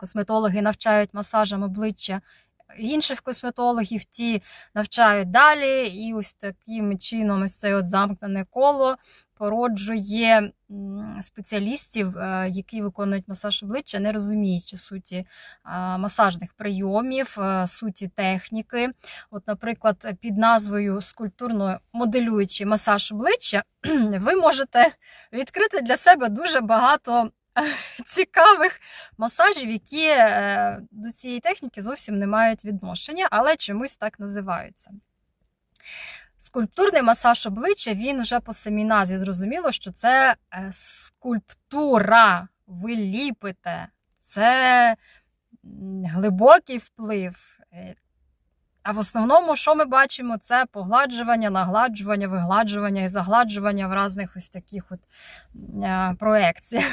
косметологи навчають масажам обличчя інших косметологів, ті навчають далі, і ось таким чином ось це от замкнене коло породжує спеціалістів, е, які виконують масаж обличчя, не розуміючи суті е, масажних прийомів, е, суті техніки. От, наприклад, під назвою скульптурно-моделюючий масаж обличчя, ви можете відкрити для себе дуже багато цікавих масажів, які е, до цієї техніки зовсім не мають відношення, але чомусь так називаються. Скульптурний масаж обличчя, він вже по самій назві зрозуміло, що це е, скульптура. Ви ліпите, це глибокий вплив. Е, А в основному, що ми бачимо, це погладжування, нагладжування, вигладжування і загладжування в різних ось таких от проекціях.